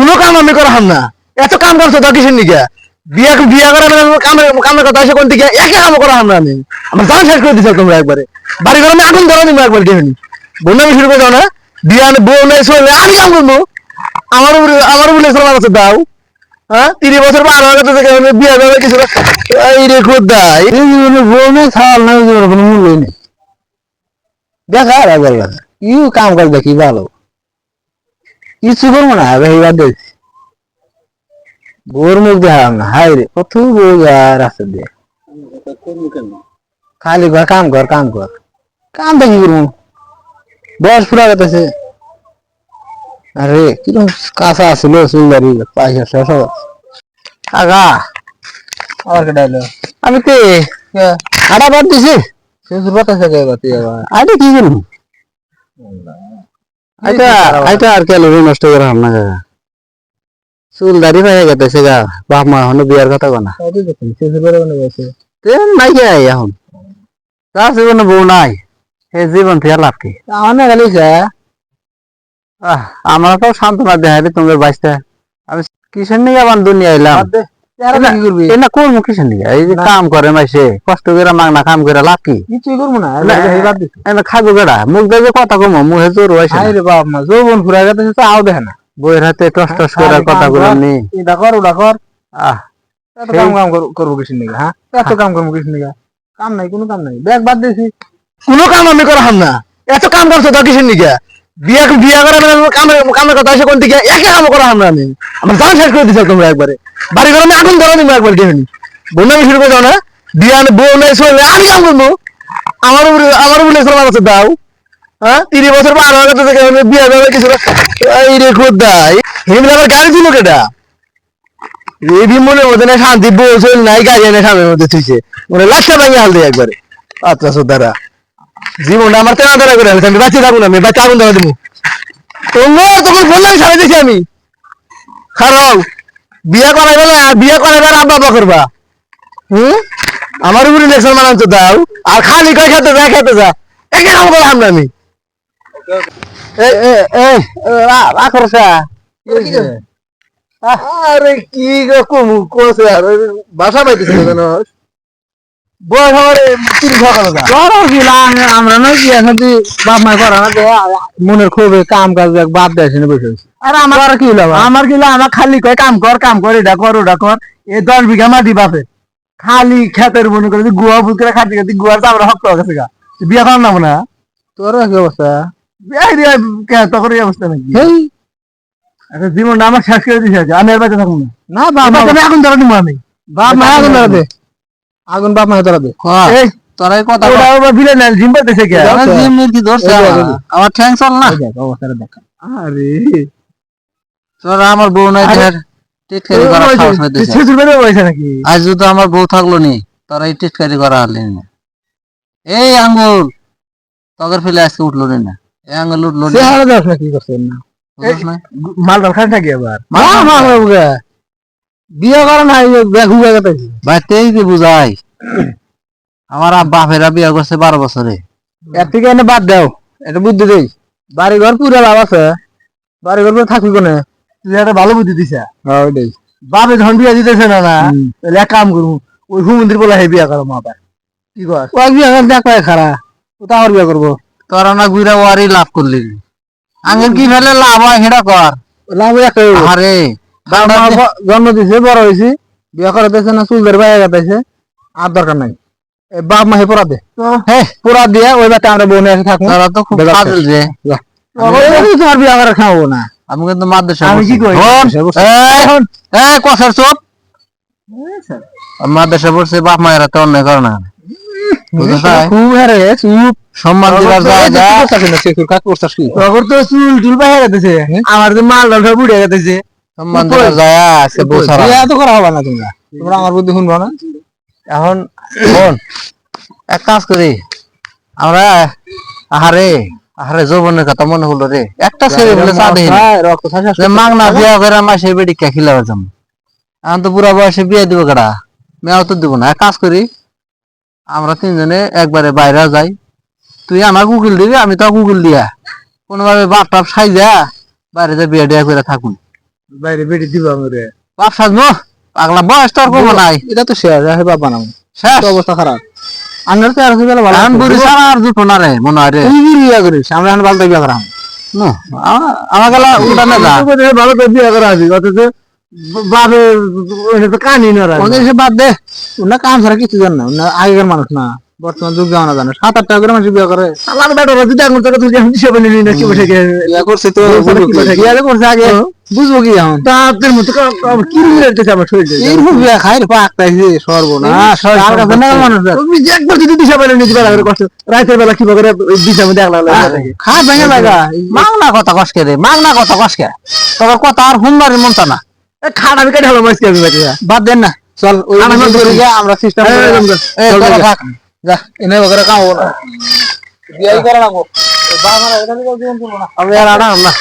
কোনো কাম আমি করাম না। এত কাম করছ তো কিসের নিকে? বিয়া বিয়া করে মানে কামের কামের কথা এসে কোন দিকে? একে কাম করাম না আমি। আমার জান শেষ করে দিছো তোমরা একবারে। বাড়ি ঘরে আমি আগুন ধরা নিবো একবার কেন বন্যা শুরু করে দাও না। বিয়া বউ নাই চলে আমি কাম করব আমার উপরে আমার উপরে সালাম আছে, দাও। হ্যাঁ? তিরিশ বছর পার হয়ে থেকে আমি বিয়া করে কিছু এই রে খোদা, এই বউ নাই ছাড় নাই কোনো মূল্যই নেই। দেখা আর একবার ইউ কাম করে দেখি ভালো? কিছু করব না ভাই বাদ দিয়েছি। বউর মুখ দেখালাম না। হাই রে কত বউ আর আছে দে খালি ঘর কাম কর কাম কর। কাম দেখি করব? বয়স পুরা গেছে। আরে কীরকম কাঁচা আছিল চুলদারি পয়সা শেষ হবে কাকা আবার কেটে এলো আমি তে আড়া বাদ দিছি। শেষুর কথা থেকে বাতি আবার। আরে কি করব? আইটা আইটা আর নষ্ট করে হাম না কাকা চুল দাড়ি পাই গেছে গা বাপ মা হনো বিয়ার কথা কোনা নাই এখন। তার জীবনে বউ নাই জীবন থেকে লাভ কি? আমার আমরা তো সান্ত্বনা দেখাই তোমাদের বাইশটা আমি কিসের নিয়ে আবার দুনিয়া এলাম? এনা করব? কিসের নিয়ে এই যে কাম করে মাইসে কষ্ট করে কাম করে লাভ কি? কিছুই করব না না, এনা খাব কেডা? মুখ দেখে কথা কম মুখে জোর হয়েছে হাই রে বাপ মা যৌবন ফুরা গেছে তো আও দেখে না। বইয়ের হাতে টস টস করে আরে কথা কাম বলে কর। নি। এটা কর ওটা কর। আহ এত কাম কাম কর- করব কিছু নিগা হ্যাঁ? এত কাম করব কিছু নিগা? কাম নাই কোনো কাম নাই। ব্যাগ বাদ দিয়েছি। কোনো কাম আমি করাম না। এত কাম করছ তো কিসের নিকে বিয়া বিয়া করে মানে কামের কামের কথা এসে কোন দিকে একে কাম করাম না আমি। আমার জান শেষ করে তোমরা একবারে। বাড়ি ঘরে আমি আগুন ধরা নিবো একবার কেন বন্যা শুরু করে না। বিয়া বউ নাই চলে, আমি কাম করব। আমার উপরে আমার উপরে সালাম আছে, দাও। হ্যাঁ? তিরিশ বছর পার আমি বিয়া করে কিছু এই রে আবার গাড়ি দিল কেটা এই মনে মধ্যে না শান্তি, বউ চল নাই, গাড়ি এনে সামনের মধ্যে থুইছে। মানে লাখটা ভাঙে হাল দিয়ে একবারে। আচ্ছা সোদারা। জীবনটা আমার তেনা তেনা করে আমি বাঁচিয়ে থাকুন আমি বাচ্চা আগুন ধরা দেবো তোমার তখন বললাম সারা দিছি আমি। খারাপ বিয়া করাইবে না বিয়া করাইবে আর আব্বা করবা। হুম? আমার উপরে ইলেকশন মানান তো দাও। আর খালি কয় খেতে যা খেতে যা। একে কাম করলাম না আমি। আরে কি গো কমু কোসে আর বাসা পাইতেছিল কেন বয়স আমার আমরা নয় কি এখন বাপ মা করা না তো মনের ক্ষোভে কাম কাজ দেয় বসে আর আমার কি হলো আবার? আমার কি আমার খালি কয় কাম কর কাম কর এটা কর ওটা কর। এ দশ বিঘা মাটি বাপে খালি খেতের মনে করে গুয়া ফুল করে খাটি খাটি গুয়ার হয়ে গেছে গা। বিয়া করার নাম না? তোর কি অবস্থা? তখন এই অবস্থা নাকি? হেই। জীবনটা আমার শেষ করে দিয়েছে আমি এর বাচ্চা থাকব না। না বাপ মা এবার আমি আগুন ধরা আমি। বাপ মা আগুন ধরা দে আগুন বাপ মা ধরা দে। এই তোরাই কথা ওটা ওটা বিলে না জিম পাইতেছে কে? আমার জিম কি ধরছে? দেখ, দেখ। আমার ঠ্যাং চল না। দেখ অবস্থাটা দেখ। আরে তোরা আমার বউ নাই দেখার টিটকারি করা সাহস হইতেছে শ্বশুর বাড়ি বসে নাকি? আজ তো আমার বউ থাকল নি তোরা এই টিটকারি করা হলি না। এই আঙ্গুল তগর ফেলে আজকে উঠল নি না। এই আঙ্গুল উঠল নি। সে হারা দাস না কি করছেন না? মাল খান থাকি আবার? মা মা বাবুগা বিয়ে করা নাই গেছে। বাড়িতে এই যে বুঝাই আমার বাপেরা বিয়া করছে বারো বছরে। এর থেকে এনে বাদ দাও এটা বুদ্ধি দেই। বাড়ি ঘর পুরো লাভ আছে বাড়ি ঘর থাকবি কোনে? তুই একটা ভালো বুদ্ধি দিছা। হ্যাঁ ওইটাই। বাপে ধন বিয়া দিতেছে না না। তাহলে এক কাম করব ওই হুমন্দির বলে হে বিয়া করো মা বাবা কি কর ও বিয়ে করে দেখ কয় খারা ও তো আমার বিয়ে করব। তোরা না ঘুরা ওয়ারি লাভ করলি। আঙ্গুল কি ফেলে? লাভ হয় সেটা কর। লাভ হইবো। আরে জন্ম দিছে বড় হয়েছি বিয়ে করে দিয়েছে না চুল বাইরে গেছে আর দরকার নাই। বাপ মা হে পড়া দে। হ্যাঁ পুরা দিয়ে ওই বাচ্চা আমরা বোনে এসে থাকব। তোরা তো খুব তোমার বিয়ে করে খাওয়াবো না। আমি কিন্তু মাদ্রাসা আমি কি। কই? এই, এই, চোপ। মাদ্রাসা পড়ছে বাপ মায়েরা তো অন্যায় করে না। বুঝতে পাই? খুব চুপ সম্মান দিবার জায়গা। তখন তো চুল চুল বাইরে গেছে। আমার তো মাল ডাল সব উড়ে গেছে। সম্মান আজকে বসারা। বিয়ে তো করা হবে না তোমরা। তোমরা আমার বুদ্ধি শুনব না। এখন শোন এক কাজ করি। আমরা আহারে আহারে যৌবনের কথা মনে হলো রে। একটা ছেলে বলে চা দিই বিয়া করে মাসে বেড়ি কে খিলাবার যাম এখন তো বুড়া বয়সে বিয়ে দিব কেডা? মেয়াও তো দিব না। এক কাজ করি আমরা তিনজনে একবারে বাইরে যাই। তুই আমার গুগল দিবি আমি তো গুগল দিয়া। কোনোভাবে বাপ টাপ সাইজা বাইরে যা বিয়ে ডিয়া করে থাকুন। বাইরে বেটি দিব আমারে। বাপ সাজমো পাগলা বয়স তোর কমো নাই। এটা তো শেষ আছে বাপ বানাবো শেষ। অবস্থা খারাপ। আন্নার তো আর আছে ভালো এখন বুড়ি সারা আর দুটো না রে মনে হয় রে। তুই বিয়ে করিস আমরা এখন বালতা বিয়ে করাম। নো, আমা- আমার গেলা উঠানে যা। ভালো করে বিয়ে করা আছে অথচ বাবে তো কানি না সে বাদ দে ওনা কাম ছাড়া কিছু জান না ওনা আগেকার মানুষ না। বর্তমান যুগ জানা জানে সাত আট টাকা করে মানুষ বিয়ে করে। সালার বেটারা যদি আঙুল টাকা তুই এখন হিসাবে নিলি না কি বসে গিয়ে করছে তো? বিয়ে করছে আগে। বুঝব কি এখন? তাদের মতো কি রেলতেছে আমার শরীরে এইরকম বিয়ে খাই রে পাক পাইছে সর্বনাশ। তার কাছে না মানুষ তুমি যে একবার যদি দিশা পেলে নিতে পারা করে কষ্ট। রাতের বেলা কি করে দিশা মধ্যে একলা খা ভেঙে লাগা। মাংনা কথা কষকে রে মাংনা কথা কষকে তোর কথা আর হুন্দারি মনটা না। খাট আমি কেটে হলো মাসকে আমি বাদ দেন না। চল ওই আমরা সিস্টেম এ তোরা থাক। যা এনে বগরা কাম হব না। বিয়ে করা লাগবো আমি আর আনা না।